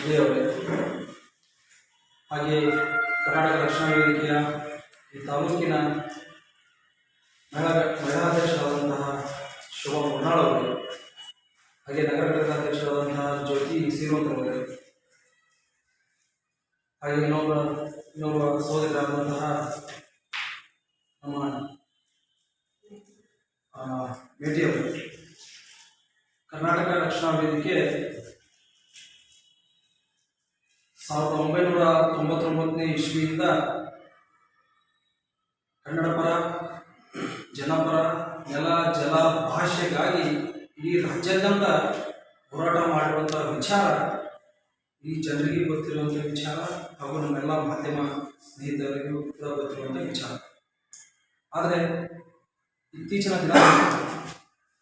ವಿಜಯ್ ಹಾಗೆ ಕರ್ನಾಟಕ ರಕ್ಷಣಾ ವೇದಿಕೆಯ ಈ ತಾಲೂಕಿನ ಮಹಿಳಾ ಮಹಿಳಾ ಅಧ್ಯಕ್ಷರಾದಂತಹ ಶೋಭಾ ಮುನ್ನಾಳ್ ಅವರೇ ಹಾಗೆ ನಗರ ಘಟಕದ ಅಧ್ಯಕ್ಷರಾದಂತಹ ಜ್ಯೋತಿ ಸೀರುವಂತರವರೇ ಹಾಗೆ ಇನ್ನೊಬ್ಬ ಇನ್ನೊಬ್ಬ ಸಹೋದರರಾದಂತಹ ನಮ್ಮ ಭೇಟಿಯವರು ಕರ್ನಾಟಕ ರಕ್ಷಣಾ ವೇದಿಕೆ ಸಾವಿರದ ಒಂಬೈನೂರ ತೊಂಬತ್ತೊಂಬತ್ತನೇ ಇಸ್ವಿಯಿಂದ ಕನ್ನಡ ಪರ ಜನಪರ, ನೆಲ, ಜಲ ಭಾಷೆಗಾಗಿ ಇಡೀ ರಾಜ್ಯಾದ್ಯಂತ ಹೋರಾಟ ಮಾಡಿರುವಂಥ ವಿಚಾರ ಈ ಜನರಿಗೆ ಗೊತ್ತಿರುವಂಥ ವಿಚಾರ ಹಾಗೂ ನಮ್ಮೆಲ್ಲ ಮಾಧ್ಯಮ ಸ್ನೇಹಿತರಿಗೂ ಕೂಡ ಗೊತ್ತಿರುವಂಥ ವಿಚಾರ. ಆದರೆ ಇತ್ತೀಚಿನ ದಿನ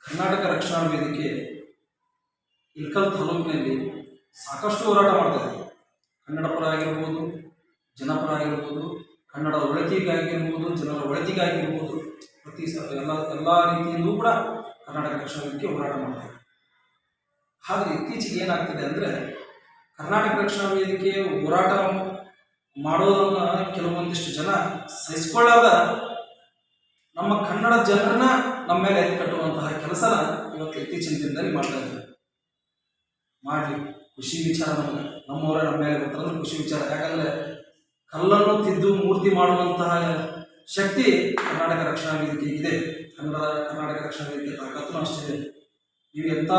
ಕರ್ನಾಟಕ ರಕ್ಷಣಾ ವೇದಿಕೆ ಇಲ್ಕಲ್ ತಾಲೂಕಿನಲ್ಲಿ ಸಾಕಷ್ಟು ಹೋರಾಟ ಮಾಡ್ತಾ ಇದೆ. ಕನ್ನಡ ಪರ ಆಗಿರ್ಬೋದು ಜನಪರ ಆಗಿರ್ಬೋದು ಕನ್ನಡ ಒಳತಿಗಾಗಿರ್ಬೋದು, ಜನರ ಒಳತಿಗಾಗಿರ್ಬೋದು, ಪ್ರತಿ ಸ ಎಲ್ಲ ಎಲ್ಲ ರೀತಿಯಲ್ಲೂ ಕೂಡ ಕರ್ನಾಟಕ ರಕ್ಷಣಾ ವೇದಿಕೆ ಹೋರಾಟ ಮಾಡ್ತಾರೆ ಹಾಗೆ ಇತ್ತೀಚೆಗೆ ಏನಾಗ್ತಿದೆ ಅಂದರೆ, ಕರ್ನಾಟಕ ರಕ್ಷಣಾ ವೇದಿಕೆ ಹೋರಾಟ ಮಾಡೋದನ್ನು ಕೆಲವೊಂದಿಷ್ಟು ಜನ ಸಹಿಸ್ಕೊಳ್ಳದ ನಮ್ಮ ಕನ್ನಡ ಜನರನ್ನ ನಮ್ಮ ಮೇಲೆ ಕಟ್ಟುವಂತಹ ಕೆಲಸನ ಇವತ್ತು ಇತ್ತೀಚಿನ ದಿನದಲ್ಲಿ ಮಾಡ್ತಾ ಇದ್ದಾರೆ. ಮಾಡಲಿ. ಖುಷಿ ವಿಚಾರ ನಮಗೆ, ನಮ್ಮವರ ನಮ್ಮ ಮೇಲೆ ಬರ್ತಾರೆ ಖುಷಿ ವಿಚಾರ. ಯಾಕಂದ್ರೆ ಕಲ್ಲನ್ನು ತಿದ್ದು ಮೂರ್ತಿ ಮಾಡುವಂತಹ ಶಕ್ತಿ ಕರ್ನಾಟಕ ರಕ್ಷಣಾ ವೇದಿಕೆ ಇದೆ. ಕನ್ನಡ, ಕರ್ನಾಟಕ ರಕ್ಷಣಾ ವೇದಿಕೆ ತಾಕತ್ತು ಅಷ್ಟಿದೆ ನೀವು ಎಂಥ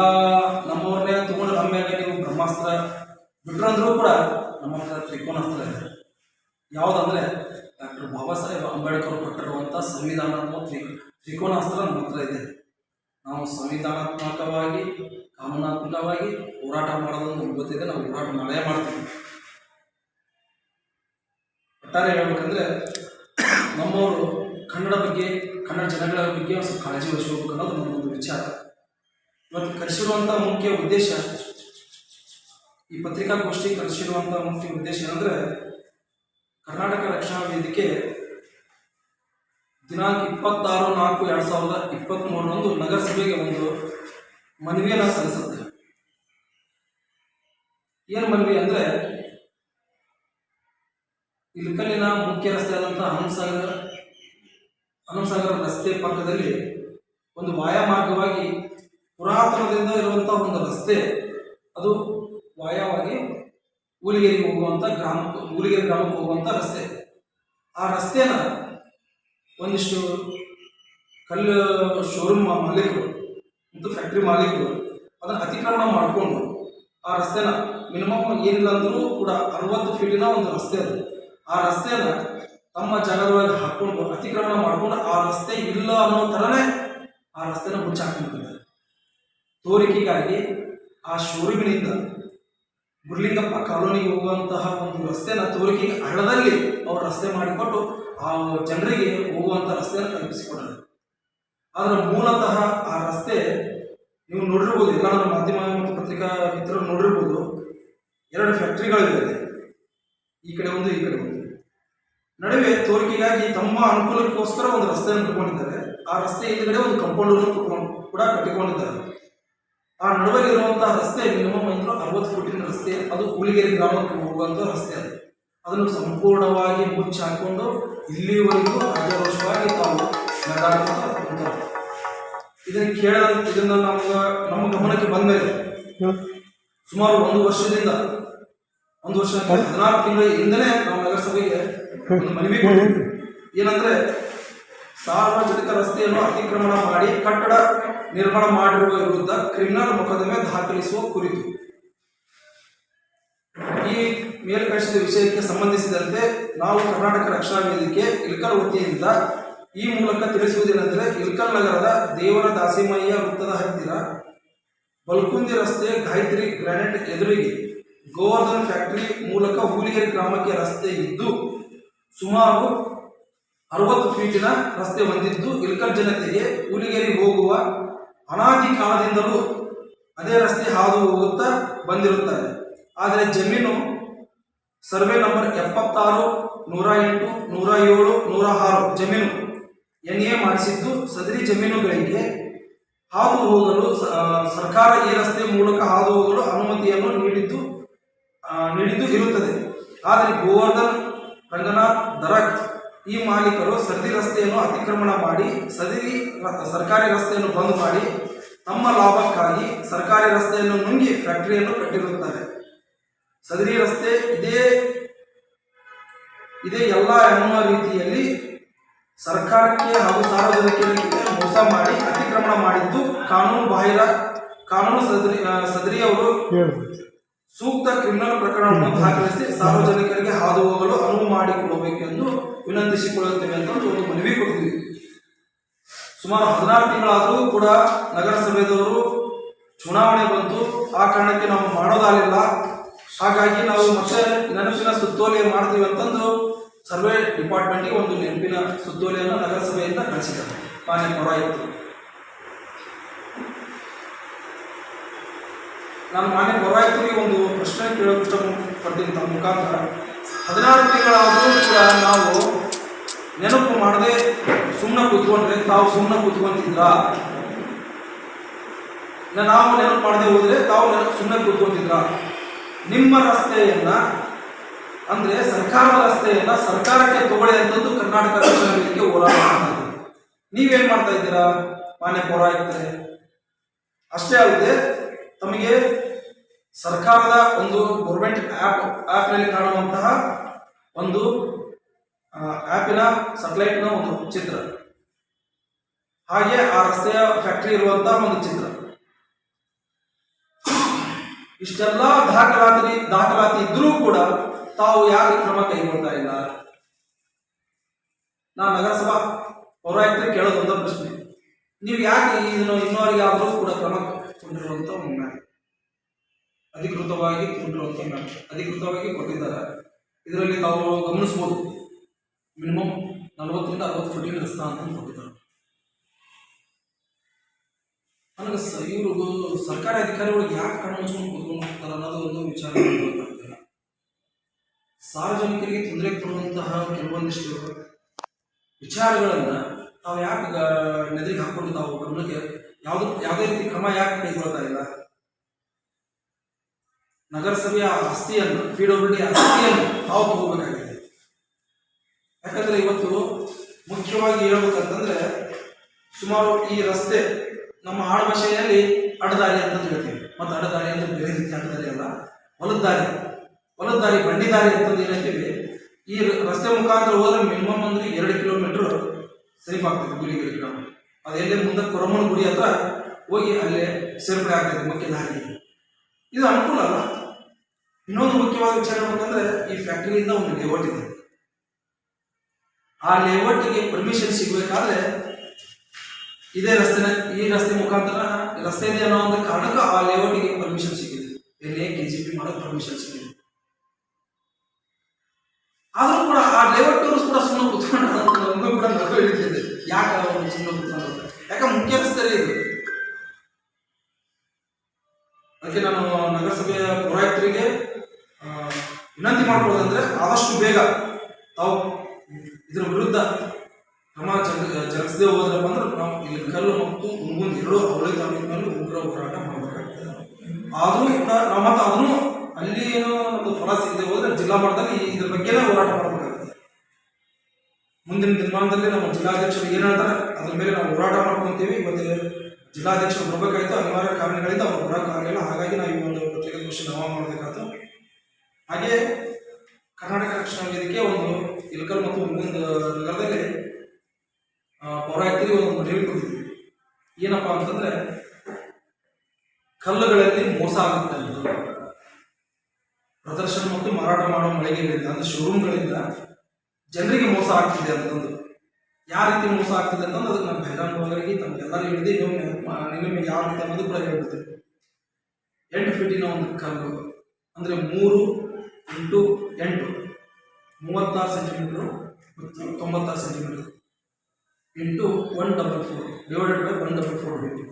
ನಮ್ಮವ್ರನ್ನೇ ತಗೊಂಡು ನಮ್ಮ ಮೇಲೆ ನೀವು ಬ್ರಹ್ಮಾಸ್ತ್ರ ಬಿಟ್ರಂದ್ರೂ ಕೂಡ ನಮ್ಮ ಹತ್ರ ತ್ರಿಕೋನಾಸ್ತ್ರ ಇದೆ. ಯಾವುದಂದ್ರೆ ಡಾಕ್ಟರ್ ಬಾಬಾ ಸಾಹೇಬ್ ಅಂಬೇಡ್ಕರ್ ಕೊಟ್ಟಿರುವಂಥ ಸಂವಿಧಾನಾತ್ಮಕ ತ್ರಿ, ತ್ರಿಕೋನಾಸ್ತ್ರ ನಮ್ಮ ಹತ್ರ ಇದೆ. ನಾವು ಸಂವಿಧಾನಾತ್ಮಕವಾಗಿ ಕಾನೂನಾತ್ಮಕವಾಗಿ ಹೋರಾಟ ಮಾಡೋದನ್ನು ನಮ್ಗೆ ಗೊತ್ತಿದೆ. ನಾವು ಹೋರಾಟ ಮಾಡೇ ಮಾಡ್ತೀವಿ. ಒಟ್ಟಾರೆ ಹೇಳ್ಬೇಕಂದ್ರೆ ನಮ್ಮವರು ಕನ್ನಡ ಬಗ್ಗೆ, ಕನ್ನಡ ಜನಗಳ ಬಗ್ಗೆ ಒಂದು ಸ್ವಲ್ಪ ಕಾಳಜಿ ವಹಿಸಬೇಕು ಅನ್ನೋದು ಒಂದು ವಿಚಾರ. ಇವತ್ತು ಕರೆಸಿರುವಂಥ ಮುಖ್ಯ ಉದ್ದೇಶ, ಈ ಪತ್ರಿಕಾಗೋಷ್ಠಿ ಕರೆಸಿರುವಂಥ ಮುಖ್ಯ ಉದ್ದೇಶ ಏನಂದ್ರೆ ಕರ್ನಾಟಕ ರಕ್ಷಣಾ ವೇದಿಕೆ ದಿನಾಂಕ ಇಪ್ಪತ್ತಾರು ನಾಲ್ಕು ಎರಡು ಸಾವಿರದ ಇಪ್ಪತ್ತ್ಮೂರರಂದು ನಗರಸಭೆಗೆ ಒಂದು ಮನವಿಯನ್ನು ಸಲ್ಲಿಸುತ್ತೆ. ಏನು ಮನವಿ ಅಂದರೆ, ಇಲ್ಕಲ್ಲಿನ ಮುಖ್ಯ ರಸ್ತೆ ಆದಂಥ ಹನುಮಸಾಗರ ಹನುಮಸಾಗರ ರಸ್ತೆ ಪಕ್ಕದಲ್ಲಿ ಒಂದು ವಾಯಮಾರ್ಗವಾಗಿ ಪುರಾತನದಿಂದ ಇರುವಂಥ ಒಂದು ರಸ್ತೆ. ಅದು ವಾಯವಾಗಿ ಊಲಿಗೇರಿಗೆ ಹೋಗುವಂಥ ಗ್ರಾಮ ಊಲಿಗೇರಿ ಗ್ರಾಮಕ್ಕೆ ಹೋಗುವಂಥ ರಸ್ತೆ. ಆ ರಸ್ತೆನ ಒಂದಿಷ್ಟು ಕಲ್ಲು ಶೋರೂಮ್ ಮಾಲೀಕರು ಮತ್ತು ಫ್ಯಾಕ್ಟ್ರಿ ಮಾಲೀಕರು. ಅದನ್ನು ಅತಿಕ್ರಮಣ ಮಾಡಿಕೊಂಡು ಆ ರಸ್ತೆನ ಮಿನಿಮಮ್ ಏನಿಲ್ಲ ಅಂದರೂ ಕೂಡ ಅರವತ್ತು ಫೀಟಿನ ಒಂದು ರಸ್ತೆ ಅದು. ಆ ರಸ್ತೆನ ತಮ್ಮ ಜಾಗದೊಳಗೆ ಹಾಕ್ಕೊಂಡು ಅತಿಕ್ರಮಣ ಮಾಡಿಕೊಂಡು ಆ ರಸ್ತೆ ಇಲ್ಲ ಅನ್ನೋ ಥರನೇ ಆ ರಸ್ತೆನ ಮುಚ್ಚಾಕೊಂಡಿದ್ದಾರೆ ತೋರಿಕೆಗಾಗಿ ಆ ಶೋರೂಮಿನಿಂದ ಮುರ್ಲಿಂಗಪ್ಪ ಕಾಲೋನಿಗೆ ಹೋಗುವಂತಹ ಒಂದು ರಸ್ತೆನ ತೋರಿಕೆಗೆ ಹಣದಲ್ಲಿ ಅವರು ರಸ್ತೆ ಮಾಡಿಕೊಟ್ಟು ಆ ಜನರಿಗೆ ಹೋಗುವಂಥ ರಸ್ತೆಯನ್ನು ಕಲ್ಪಿಸಿಕೊಡೋದು. ಆದರೆ ಮೂಲತಃ ಆ ರಸ್ತೆ ನೀವು ನೋಡಿರ್ಬೋದು ಎಲ್ಲ ಮಾಧ್ಯಮ ಮತ್ತು ಪತ್ರಿಕಾ ಮಿತ್ರರು ನೋಡಿರ್ಬೋದು, ಎರಡು ಫ್ಯಾಕ್ಟ್ರಿಗಳಿವೆ. ಈ ಕಡೆ ಒಂದು, ಈ ಕಡೆ ಒಂದು. ನಡುವೆ ತೋರಿಕೆಗಾಗಿ ತಮ್ಮ ಅನುಕೂಲಕ್ಕೋಸ್ಕರ ಒಂದು ರಸ್ತೆಯನ್ನು ಕಟ್ಕೊಂಡಿದ್ದಾರೆ. ಆ ರಸ್ತೆ ಹಿಂದ್ಗಡೆ ಒಂದು ಕಂಪೌಂಡ್ ಕೂಡ ಕಟ್ಟಿಕೊಂಡಿದ್ದಾರೆ. ಆ ನಡುವೆ ಇರುವಂತಹ ರಸ್ತೆ ಮಿನಿಮಮ್ ಅಂದ್ರೆ ಅರವತ್ತು ಫುಟಿನ ರಸ್ತೆ, ಅದು ಹುಲಿಗೇರಿ ಗ್ರಾಮಕ್ಕೆ ಹೋಗುವಂಥ ರಸ್ತೆ ಅದು. ಅದನ್ನು ಸಂಪೂರ್ಣವಾಗಿ ಮುಚ್ಚಿ ಹಾಕೊಂಡು ಇಲ್ಲಿವರೆಗೂ ಅಜರೋಷವಾಗಿ ತಾವು ನಡೆದಾಡ್ತಾ ಕುಂತಾರೆ ಇದನ್ನು ಕೇಳ ಇದನ್ನ ನಮ್ಗೆ ನಮ್ಮ ಗಮನಕ್ಕೆ ಬಂದ ಮೇಲೆ ಸುಮಾರು ಒಂದು ವರ್ಷದಿಂದ ಒಂದು ವರ್ಷ ಹದಿನಾರು ತಿಂಗಳ ಹಿಂದನೇ ನಾವು ನಗರಸಭೆಗೆ ಒಂದು ಮನವಿ ಏನಂದ್ರೆ ಸಾರ್ವಜನಿಕ ರಸ್ತೆಯನ್ನು ಅತಿಕ್ರಮಣ ಮಾಡಿ ಕಟ್ಟಡ ನಿರ್ಮಾಣ ಮಾಡಿರುವ ವಿರುದ್ಧ ಕ್ರಿಮಿನಲ್ ಮೊಕದ್ದಮೆ ದಾಖಲಿಸುವ ಕುರಿತು. ಈ ಮೇಲ್ಕಳಿಸಿದ ವಿಷಯಕ್ಕೆ ಸಂಬಂಧಿಸಿದಂತೆ ನಾವು ಕರ್ನಾಟಕ ರಕ್ಷಣಾ ವೇದಿಕೆ ಇಲ್ಕಲ್ ವತಿಯಿಂದ ಈ ಮೂಲಕ ತಿಳಿಸುವುದೇನೆಂದರೆ ಇಲ್ಕಲ್ ನಗರದ ದೇವರ ದಾಸಿಮಯ್ಯ ವೃತ್ತದ ಹತ್ತಿರ ಬಲ್ಕುಂದಿ ರಸ್ತೆ ಗಾಯತ್ರಿ ಗ್ರಾನೈಟ್ ಎದುರಿಗೆ ಗೋವರ್ಧನ್ ಫ್ಯಾಕ್ಟರಿ ಮೂಲಕ ಹೂಲಿಗೆರೆ ಗ್ರಾಮಕ್ಕೆ ರಸ್ತೆ ಇದ್ದು ಸುಮಾರು ಅರವತ್ತು ಫೀಟಿನ ರಸ್ತೆ ಹೊಂದಿದ್ದು ಇಲ್ಕಲ್ ಜನತೆಗೆ ಹೂಲಿಗೆರೆ ಹೋಗುವ ಅನಾದಿ ಕಾಲದಿಂದಲೂ ಅದೇ ರಸ್ತೆ ಹಾದು ಹೋಗುತ್ತಾ ಬಂದಿರುತ್ತಾರೆ ಆದರೆ ಜಮೀನು ಸರ್ವೆ ನಂಬರ್ ಎಪ್ಪತ್ತಾರು, ನೂರ ಎಂಟು, ನೂರ ಏಳು, ನೂರ ಆರು ಜಮೀನು ಎನ್ ಎ ಮಾಡಿಸಿದ್ದು ಸದರಿ ಜಮೀನುಗಳಿಗೆ ಹಾದು ಹೋಗಲು ಸರ್ಕಾರ ಈ ರಸ್ತೆ ಮೂಲಕ ಹಾದು ಹೋಗಲು ಅನುಮತಿಯನ್ನು ನೀಡಿದ್ದು ನೀಡಿದ್ದು ಇರುತ್ತದೆ. ಆದರೆ ಗೋವರ್ಧನ್, ರಂಗನಾಥ್ ದರಕ್ ಈ ಮಾಲೀಕರು ಸದರಿ ರಸ್ತೆಯನ್ನು ಅತಿಕ್ರಮಣ ಮಾಡಿ, ಸದರಿ ಸರ್ಕಾರಿ ರಸ್ತೆಯನ್ನು ಬಂದ್ ಮಾಡಿ ತಮ್ಮ ಲಾಭಕ್ಕಾಗಿ ಸರ್ಕಾರಿ ರಸ್ತೆಯನ್ನು ನುಂಗಿ ಫ್ಯಾಕ್ಟರಿಯನ್ನು ಕಟ್ಟಿರುತ್ತಾರೆ. ಸದರಿ ರಸ್ತೆ ಇದೇ ಇದೇ ಎಲ್ಲ ಎನ್ನುವ ರೀತಿಯಲ್ಲಿ ಸರ್ಕಾರಕ್ಕೆ ಹಾಗೂ ಸಾರ್ವಜನಿಕರಿಗೆ ಮೋಸ ಮಾಡಿ ಅತಿಕ್ರಮಣ ಮಾಡಿದ್ದು ಕಾನೂನು ಬಾಹಿರ, ಕಾನೂನು ಸದರಿ ಸದರಿಯವರು. ಸೂಕ್ತ ಕ್ರಿಮಿನಲ್ ಪ್ರಕರಣವನ್ನು ದಾಖಲಿಸಿ ಸಾರ್ವಜನಿಕರಿಗೆ ಹಾದು ಹೋಗಲು ಅನುವು ಮಾಡಿಕೊಡಬೇಕೆಂದು ವಿನಂತಿಸಿಕೊಳ್ಳುತ್ತೇವೆ ಅಂತ ಒಂದು ಮನವಿ ಕೊಡ್ತೀವಿ ಸುಮಾರು ಹದಿನಾರು ತಿಂಗಳಾದರೂ ಕೂಡ ನಗರಸಭೆದವರು ಚುನಾವಣೆ ಬಂತು, ಆ ಕಾರಣಕ್ಕೆ ನಾವು ಮಾಡೋದಾಗಲಿಲ್ಲ. ಹಾಗಾಗಿ ನಾವು ಮತ್ತೆ ನೆನಪಿನ ಸುತ್ತೋಲೆ ಮಾಡ್ತೀವಿ ಅಂತಂದು ಸರ್ವೆ ಡಿಪಾರ್ಟ್ಮೆಂಟ್ಗೆ ಒಂದು ನೆನಪಿನ ಸುತ್ತೋಲೆಯನ್ನು ನಗರಸಭೆಯಿಂದ ಕಳಿಸಿದ್ದಾರೆ ಮಾನ್ಯ ಪೌರಾಯುಕ್ತರು. ನಾನು ಮಾನ್ಯ ಪೌರಾಯುಕ್ತರಿಗೆ ಒಂದು ಪ್ರಶ್ನೆ ಕೇಳೋಕೆ ಇಷ್ಟಪಡ್ತೀನಿ ತಮ್ಮ ಮುಖಾಂತರ. ಹದಿನಾರು ತಿಂಗಳಾದರೂ ಕೂಡ ನಾವು ನೆನಪು ಮಾಡದೆ ಸುಮ್ಮನೆ ಕೂತ್ಕೊಂಡ್ರೆ ತಾವು ಸುಮ್ಮನೆ ಕೂತ್ಕೊಂತಿದ್ರಾ? ನಾವು ನೆನಪು ಮಾಡದೆ ಹೋದರೆ ತಾವು ನೆನಪು ಸುಮ್ಮನೆ ಕೂತ್ಕೊಂತಿದ್ರಾ? ನಿಮ್ಮ ರಸ್ತೆಯನ್ನ ಅಂದ್ರೆ ಸರ್ಕಾರದ ರಸ್ತೆಯನ್ನ ಸರ್ಕಾರಕ್ಕೆ ತಗೊಳ್ಳಿ ಅಂತಂದು ಕರ್ನಾಟಕ ರಾಜ್ಯಗಳಿಗೆ ಹೋರಾಟ ಮಾಡ್ತಾ ಇದ್ದೀವಿ ನೀವೇನ್ ಮಾಡ್ತಾ ಇದ್ದೀರಾ? ಮಾನ್ಯ ಪೌರಾಯುಕ್ತರೆ. ಅಷ್ಟೇ ಅಲ್ಲದೆ ತಮಗೆ ಸರ್ಕಾರದ ಒಂದು ಗೌರ್ಮೆಂಟ್ ಆ್ಯಪ್ ಆ್ಯಪ್ನಲ್ಲಿ ಕಾಣುವಂತಹ ಒಂದು ಆಪಿನ ಆ್ಯಪಿನ ಸೆಟಲೈಟ್ನ ಒಂದು ಚಿತ್ರ. ಹಾಗೆ ಆ ರಸ್ತೆಯ ಫ್ಯಾಕ್ಟರಿ ಇರುವಂತಹ ಒಂದು ಚಿತ್ರ. ಇಷ್ಟೆಲ್ಲ ದಾಖಲಾತಿ ದಾಖಲಾತಿ ಇದ್ರೂ ಕೂಡ ತಾವು ಯಾಕೆ ಕ್ರಮ ಕೈಗೊಳ್ತಾ ಇಲ್ಲ? ನಾನು ನಗರಸಭಾ ಪೌರಾಯುಕ್ತ ಕೇಳೋದೊಂದ ಪ್ರಶ್ನೆ. ನೀವು ಯಾಕೆ ಇದನ್ನು ಇನ್ನೋರಿಗೆ ಆದರೂ ಕೂಡ ಕ್ರಮ ಕೊಂಡಿರುವಂತ ಒಂದು ಮ್ಯಾಪ್ ಅಧಿಕೃತವಾಗಿ ಕೊಂಡಿರುವಂತ ಮ್ಯಾಪ್ ಅಧಿಕೃತವಾಗಿ ಕೊಟ್ಟಿದ್ದಾರೆ. ಇದರಲ್ಲಿ ತಾವು ಗಮನಿಸ್ಬೋದು. ಮಿನಿಮಮ್ ನಲವತ್ತರಿಂದ ಅರವತ್ತು ಕೋಟಿ ರಸ್ತೆ ಅಂತ ಕೊಟ್ಟಿದ್ದಾರೆ. ನನಗೆ ಸ ಇವ್ರಿಗೂ ಸರ್ಕಾರಿ ಅಧಿಕಾರಿಗಳಿಗೆ ಯಾಕೆ ಕಣ್ಣು ಕೂತ್ಕೊಂಡು ಹೋಗ್ತಾರೆ ಅನ್ನೋದು ಒಂದು ವಿಚಾರ. ಸಾರ್ವಜನಿಕರಿಗೆ ತೊಂದರೆ ಕೊಡುವಂತಹ ಕೆಲವೊಂದಿಷ್ಟು ವಿಚಾರಗಳನ್ನು ತಾವು ಯಾಕೆ ನೆದರಿಗೆ ಹಾಕೊಂಡು ನಾವು ಗಮನಕ್ಕೆ ಯಾವ್ದು, ಯಾವುದೇ ರೀತಿ ಕ್ರಮ ಯಾಕೆ ಕೈಗೊಳ್ತಾ ಇಲ್ಲ? ನಗರಸಭೆಯ ಆಸ್ತಿಯನ್ನು, ಪಿ ಆಸ್ತಿಯನ್ನು ತಾವು ತಗೋಬೇಕಾಗಿದೆ. ಯಾಕಂದ್ರೆ ಇವತ್ತು ಮುಖ್ಯವಾಗಿ ಹೇಳ್ಬೇಕಂತಂದ್ರೆ ಸುಮಾರು ಈ ರಸ್ತೆ ನಮ್ಮ ಆಡುಭಾಷೆಯಲ್ಲಿ ಅಡದಾರಿ ಅಂತ ಹೇಳ್ತೀವಿ ಮತ್ತು ಅಡದಾರಿ ಅಂದ್ರೆ ಬೇರೆ ರೀತಿ ಅಡ್ಡದಾರಿ ಅಲ್ಲ, ಹೊಲದ ದಾರಿ. ಹೊಲದ ದಾರಿ ಬಂಡಿ ದಾರಿ ಅಂತಂದು ಏನಂತೀವಿ ಈ ರಸ್ತೆ ಮುಖಾಂತರ ಹೋದ್ರೆ ಮಿನಿಮಮ್ ಅಂದ್ರೆ ಎರಡು ಕಿಲೋಮೀಟರ್ ಸಮೀಪಾಗ್ತದೆ ಗುಡಿಗೆ ಗ್ರಾಮ ಅದೆಲ್ಲೇ ಮುಂದೆ ಕೊರಮನ ಗುಡಿ ಹತ್ರ ಹೋಗಿ ಅಲ್ಲೇ ಸೇರ್ಪಡೆ ಆಗ್ತದೆ ಮುಖ್ಯ ದಾರಿ ಇದು ಅನುಕೂಲ ಅಲ್ಲ. ಇನ್ನೊಂದು ಮುಖ್ಯವಾದ ವಿಚಾರ ಏನಂತಂದ್ರೆ ಈ ಫ್ಯಾಕ್ಟರಿಯಿಂದ ಒಂದು ಲೇಔಟ್ ಇದೆ. ಆ ಲೇಔಟ್ಗೆ ಪರ್ಮಿಷನ್ ಸಿಗಬೇಕಾದ್ರೆ ಇದೇ ರಸ್ತೆನ, ಈ ರಸ್ತೆ ಮುಖಾಂತರ ರಸ್ತೆ ಇದೆ ಅನ್ನೋ ಒಂದು ಕಾರಣಕ್ಕೆ ಆ ಲೇಔಟ್ಗೆ ಪರ್ಮಿಷನ್ ಸಿಕ್ಕಿದೆ ಎಲ್ಲಿ ಕೆ ಜಿ ಪಿ ಮಾಡೋಕ್ಕೆ ಪರ್ಮಿಷನ್ ಸಿಕ್ಕಿದೆ ಆದ್ರೂ ಕೂಡ ಆ ಲೇಔಟ್ ಅವರು ಕೂಡ ಸುಮ್ಮನೆ ಕುತ್ಕೊಂಡು ಕೂಡ ನಗು ಹಿಡಿತಿದೆ ಯಾಕೆ ಅವನು ಸುಮ್ಮನೆ ಕುತ್ಕೊಂಡು ಯಾಕೆ ಮುಖ್ಯ ರಸ್ತೆ ಇದು? ಅದಕ್ಕೆ ನಾನು ನಗರಸಭೆಯ ಪುರೋಹಿತರಿಗೆ ವಿನಂತಿ ಮಾಡ್ಕೊಳ್ಳೋದಂದ್ರೆ ಆದಷ್ಟು ಬೇಗ ತಾವು ಇದರ ವಿರುದ್ಧ ಕ್ರಮ ಜರುಗಿಸದೆ ಹೋದ್ರಪ್ಪ ಅಂದ್ರೆ ನಾವು ಇಲ್ಲಿ ಕಲ್ಲು ಮತ್ತು ಮುಂಗುಂದ್ ಎರಡು ಅವಳಿ ಮೇಲೆ ಉಗ್ರ ಹೋರಾಟ ಮಾಡಬೇಕಾಗ್ತದೆ. ಆದರೂ ನಾವು ಮತ್ತೆ ಅದನ್ನು ಅಲ್ಲಿ ಏನೋ ಒಂದು ಫಲ ಸಿಗದೆ ಹೋದ್ರೆ ಜಿಲ್ಲಾ ಮಟ್ಟದಲ್ಲಿ ಇದ್ರ ಬಗ್ಗೆನೇ ಹೋರಾಟ ಮಾಡಬೇಕಾಗ್ತದೆ ಮುಂದಿನ ದಿನಮಾನದಲ್ಲಿ ನಮ್ಮ ಜಿಲ್ಲಾಧ್ಯಕ್ಷರು ಏನು ಹೇಳ್ತಾರೆ ಅದ್ರ ಮೇಲೆ ನಾವು ಹೋರಾಟ ಮಾಡ್ಕೊಂತೀವಿ. ಇವತ್ತು ಜಿಲ್ಲಾಧ್ಯಕ್ಷರು ಬರಬೇಕಾಯ್ತು, ಅನಿವಾರ್ಯ ಕಾರಣಗಳಿಂದ ಅವ್ರು ಬರೋಕ್ಕಾಗಲಿಲ್ಲ ಹಾಗಾಗಿ ನಾವು ಈ ಒಂದು ಪತ್ರಿಕಾಗೋಷ್ಠಿ ನಾವು ಮಾಡಬೇಕಾಯ್ತು ಹಾಗೆ ಕರ್ನಾಟಕ ರಕ್ಷಣಾ ವೇದಿಕೆ ಒಂದು ಇಲ್ಕಲ್ ಮತ್ತು ಒಂದು ನಗರದಲ್ಲಿ ಪೌರಾಯುಕ್ತರಿಗೆ ಒಂದು ಮನವಿ ಕೊಟ್ಟಿದ್ವಿ ಏನಪ್ಪ ಅಂತಂದ್ರೆ, ಕಲ್ಲುಗಳಲ್ಲಿ ಮೋಸ ಆಗುತ್ತೆ ಪ್ರದರ್ಶನ ಮತ್ತು ಮಾರಾಟ ಮಾಡೋ ಮಳಿಗೆಗಳಿಂದ, ಅಂದರೆ ಶೋರೂಮ್ಗಳಿಂದ ಜನರಿಗೆ ಮೋಸ ಆಗ್ತಿದೆ ಅಂತಂದು. ಯಾವ ರೀತಿ ಮೋಸ ಆಗ್ತಿದೆ ಅಂತಂದು ಅದಕ್ಕೆ ನಮ್ಮ ಬಹಿರಂಗವಾಗಿ ತಮ್ಗೆಲ್ಲರೂ ಹಿಡಿದು ನೀವು ನಿಮಗೆ ಯಾವ ರೀತಿ ಅನ್ನೋದು ಕೂಡ ಹೇಳ್ಬಿಡ್ತೀವಿ ಎಂಟು ಫೀಟಿನ ಒಂದು ಕಲ್ಲು, ಅಂದರೆ ಮೂರು ಇಂಟು ಎಂಟು, ಮೂವತ್ತಾರು ಸೆಂಟಿಮೀಟ್ರು ಮತ್ತು ತೊಂಬತ್ತಾರು centimetre into one double four divided by one double four into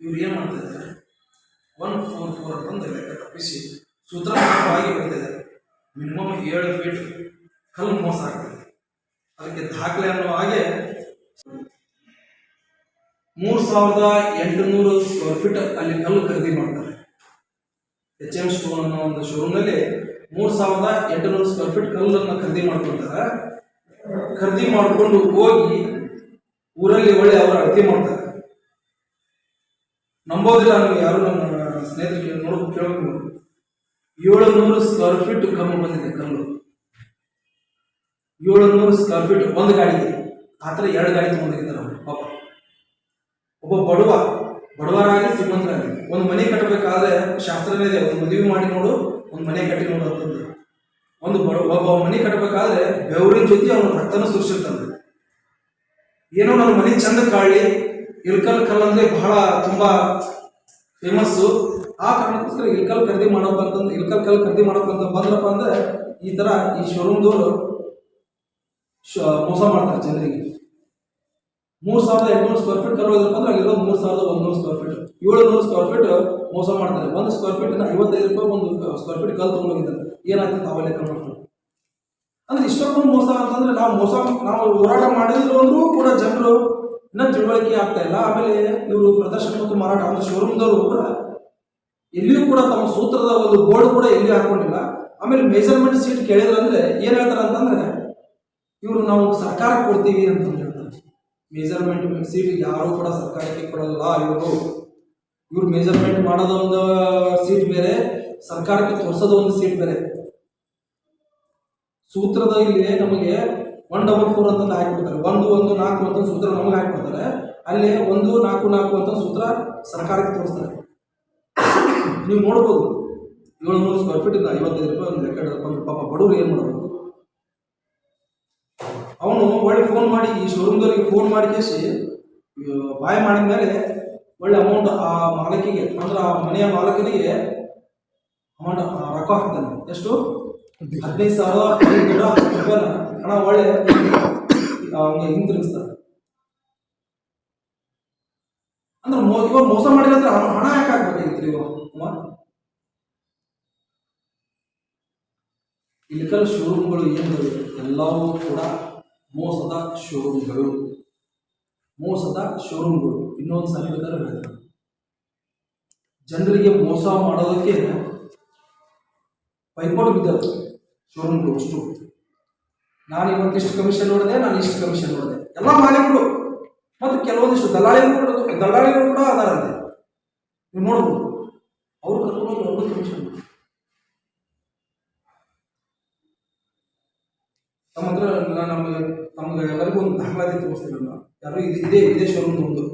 ಇವ್ರು ಏನು ಮಾಡ್ತಿದ್ದಾರೆ ಒನ್ ಫೋರ್ ಫೋರ್ ಅಂತಂದು ಲೆಕ್ಕ ತಪ್ಪಿಸಿ ಸೂತ್ರಬದ್ಧವಾಗಿ ಬರ್ತಿದ್ದಾರೆ ಮಿನಿಮಮ್ ಏಳು ಫೀಟ್ ಕಲ್ಲು ಮೋಸ ಆಗ್ತದೆ ಅದಕ್ಕೆ ದಾಖಲೆ ಅನ್ನೋ ಹಾಗೆ ಮೂರು ಸಾವಿರದ ಎಂಟುನೂರು ಸ್ಕ್ವೇರ್ ಫೀಟ್ ಅಲ್ಲಿ ಕಲ್ಲು ಖರೀದಿ ಮಾಡ್ತಾರೆ. ಎಚ್ ಎಂ ಸ್ಟೋನ್ ಅನ್ನೋ ಒಂದು ಶೋರೂಮ್ನಲ್ಲಿ ಮೂರು ಸಾವಿರದ ಎಂಟುನೂರು ಸ್ಕ್ವೇರ್ ಫೀಟ್ ಕಲ್ಲನ್ನು ಖರೀದಿ ಮಾಡ್ಕೊಳ್ತಾರೆ ಖರೀದಿ ಮಾಡಿಕೊಂಡು ಹೋಗಿ ಊರಲ್ಲಿ ಒಳ್ಳೆ ಅವರು ಅಳತೆ ಮಾಡ್ತಾರೆ. ನಂಬೋದಿಲ್ಲ ನೀವು ಯಾರು ನಮ್ಮ ಸ್ನೇಹಿತರಿಗೆ ನೋಡ್ಬೇಕು ಕೇಳಬೇಕು ಏಳುನೂರು ಸ್ಕ್ವೇರ್ ಫೀಟ್ ಕಮ್ಮಿ ಬಂದಿದೆ ಕಲ್ಲು. ಏಳುನೂರು ಸ್ಕ್ವೇರ್ ಫೀಟ್ ಒಂದು ಗಾಡಿ ಆ ಥರ ಎರಡು ಗಾಡಿ ತೊಗೊಂಡಿದ್ದಾರೆ ಅವರು ಪಾಪ. ಒಬ್ಬ ಬಡವ, ಬಡವರಾಗಿ ಶ್ರೀಮಂತರಾಗಿ ಒಂದು ಮನೆ ಕಟ್ಟಬೇಕಾದ್ರೆ ಶಾಸ್ತ್ರನೇ ಇದೆ, ಒಂದು ಮದುವೆ ಮಾಡಿ ನೋಡು, ಒಂದು ಮನೆ ಕಟ್ಟಿ ನೋಡು ಅಂತಂದು. ಒಂದು ಬಡ, ಒಬ್ಬ ಮನೆ ಕಟ್ಟಬೇಕಾದ್ರೆ ಬೆವರಿನ ಜೊತೆ ಅವನ ರಕ್ತನ ಸುರಿಸಿರ್ತಾನೆ. ಏನೋ ನನ್ನ ಮನೆ ಚಂದ ಕಾಳಿ, ಇಲ್ಕಲ್ ಕಲ್ ಅಂದ್ರೆ ಬಹಳ ತುಂಬಾ ಫೇಮಸ್ಸು ಆ ಕಾರಣಕ್ಕೋಸ್ಕರ ಇಲ್ಕಲ್ ಖರೀದಿ ಮಾಡೋಕ್ಕಂತಂದು ಇಳ್ಕಲ್ ಕಲ್ ಖರೀದಿ ಮಾಡೋಕ್ಕಂತ ಬಂದ್ರಪ್ಪ ಅಂದ್ರೆ ಈ ತರ ಈ ಶೋರೂಮ್ದವರು ಮೋಸ ಮಾಡ್ತಾರೆ ಜನರಿಗೆ. ಮೂರ್ ಸಾವಿರದ ಎಂಟುನೂರು ಸ್ಕ್ವೇರ್ ಫೀಟ್ ಕರೋದಪ್ಪ ಅಂದ್ರೆ ಅಲ್ಲಿರೋದು ಮೂರ್ ಸಾವಿರದ ಒಂದೂರು ಸ್ಕ್ವೇರ್ ಫೀಟ್ ಏಳುನೂರು ಸ್ಕ್ವೇರ್ ಫೀಟ್ ಮೋಸ ಮಾಡ್ತಾರೆ ಒಂದು ಸ್ಕ್ವೇರ್ ಫೀಟ್ ಐವತ್ತೈದು ರೂಪಾಯಿ ಒಂದು ಸ್ಕ್ವೇರ್ ಫೀಟ್ ಕಲ್ ತೊಗೊಂಡೋಗಿದ್ದಾರೆ. ಏನಾಗ್ತದೆ ತಾವ ಲೆಕ್ಕ ಮಾಡ್ತಾರೆ ಅಂದ್ರೆ ಇಷ್ಟೊಂದು ಮೋಸ ಅಂತಂದ್ರೆ ನಾವು ಮೋಸ, ನಾವು ಹೋರಾಟ ಮಾಡಿದ್ರು ಕೂಡ ಜನರು ಇನ್ನೂ ತಿಳುವಳಿಕೆ ಆಗ್ತಾ ಇಲ್ಲ. ಆಮೇಲೆ ಇವರು ಪ್ರದರ್ಶನ ಮತ್ತು ಮಾರಾಟ ಅಂದ್ರೆ ಶೋರೂಮ್ದವರು ಕೂಡ ಎಲ್ಲಿಯೂ ಕೂಡ ತಮ್ಮ ಸೂತ್ರದ ಒಂದು ಬೋರ್ಡ್ ಕೂಡ ಎಲ್ಲಿ ಹಾಕೊಂಡಿಲ್ಲ. ಆಮೇಲೆ ಮೆಜರ್ಮೆಂಟ್ ಸೀಟ್ ಕೇಳಿದ್ರೆ ಅಂದ್ರೆ ಏನ್ ಹೇಳ್ತಾರೆ ಅಂತಂದ್ರೆ ಇವರು ನಾವು ಸರ್ಕಾರ ಕೊಡ್ತೀವಿ ಅಂತ ಹೇಳ್ತಾರೆ. ಮೆಜರ್ಮೆಂಟ್ ಸೀಟ್ ಯಾರು ಕೂಡ ಸರ್ಕಾರಕ್ಕೆ ಕೊಡಲ್ಲ, ಇವರು. ಇವ್ರು ಮೇಜರ್ಮೆಂಟ್ ಮಾಡೋದು ಒಂದು ಸೀಟ್ ಬೇರೆ, ಸರ್ಕಾರಕ್ಕೆ ತೋರಿಸೋದು ಒಂದು ಸೀಟ್ ಬೇರೆ. ಸೂತ್ರದ ಇಲ್ಲಿ ನಮಗೆ ಒನ್ ಡಬಲ್ ಫೋರ್ ಅಂತ ಹಾಕಿಬಿಡ್ತಾರೆ. ಒಂದು ಒಂದು, ನಾಲ್ಕು ಅಂತ ಸೂತ್ರ ನಮಗೆ ಹಾಕಿಬಿಡ್ತಾರೆ ಅಲ್ಲಿ ಒಂದು, ನಾಲ್ಕು ನಾಲ್ಕು ಅಂತ ಸೂತ್ರ ಸರ್ಕಾರಕ್ಕೆ ತೋರಿಸ್ತಾರೆ. ನೀವು ನೋಡ್ಬೋದು. ಏಳ್ನೂರು ಸ್ಕ್ವೇರ್ ಫೀಟ್ ಇಂದ ಐವತ್ತೈದು ರೂಪಾಯಿ ಒಂದು ಲೆಕ್ಕ ಪಾಪ ಬಡವರು ಏನು ಮಾಡಬೇಕು? ಅವನು ಒಳ್ಳೆ ಫೋನ್ ಮಾಡಿ, ಈ ಶೋರೂಮ್ದವ್ರಿಗೆ ಫೋನ್ ಮಾಡಿ ಕೇಸಿ ಬಾಯ್ ಮಾಡಿದ ಮೇಲೆ ಒಳ್ಳೆ ಅಮೌಂಟ್ ಆ ಮಾಲಕಿಗೆ, ಅಂದ್ರೆ ಆ ಮನೆಯ ಮಾಲಕನಿಗೆ ಅಮೌಂಟ್ ರೊಕ್ಕ ಹಾಕ್ತಾನೆ ಎಷ್ಟು? ಹದಿನೈದು ಸಾವಿರ ಹಣ ಒಳ್ಳೆ ಅವನಿಗೆ ಹಿಂತಿರುಗಿಸ್ತಾರೆ. ಅಂದ್ರೆ ಮೋ, ಇವಾಗ ಮೋಸ ಮಾಡಿಲ್ಲ ಅಂದ್ರೆ ಹಣ ಯಾಕೆ ಹಾಕ್ಬೇಕಾಗಿತ್ತು ಇವಾಗ ಇಲಿಕಲ್ ಶೋರೂಮ್ಗಳು ಏನು ಎಲ್ಲವೂ ಕೂಡ ಮೋಸದ ಶೋರೂಮ್ಗಳು. ಮೋಸದ ಶೋರೂಮ್ಗಳು. ಇನ್ನೊಂದು ಸಲ ಬೇಕಾದ್ರೆ ಜನರಿಗೆ ಮೋಸ ಮಾಡೋದಕ್ಕೆ ಪೈಪೋಟ್ ಬಿದ್ದವು ಶೋರೂಮ್ಗಳು ಅಷ್ಟು. ನಾನು ಇವತ್ತಿಷ್ಟು ಕಮಿಷನ್ ನೋಡಿದೆ, ನಾನು ಇಷ್ಟು ಕಮಿಷನ್ ನೋಡಿದೆ. ಎಲ್ಲ ಮಾಲೀಕರು. ಮತ್ತು ಕೆಲವೊಂದಿಷ್ಟು ದಲ್ಲಾಳಿಗಳು ದಲ್ಲಾಳಿಗಳು ಕೂಡ ಅದಾರಂತೆ ನೀವು ನೋಡ್ಬೋದು. ಅವ್ರು ಕರ್ಕೊಂಡು ಕಮಿಷನ್ ತಮ್ಮ ಹತ್ರ ನಾನು ನಮಗೆ ನಮ್ಗೆ ಎಲ್ಲರಿಗೂ ಒಂದು ದಾಖಲಾತಿ ತೋರಿಸ್ತೀನಿ ನಾನು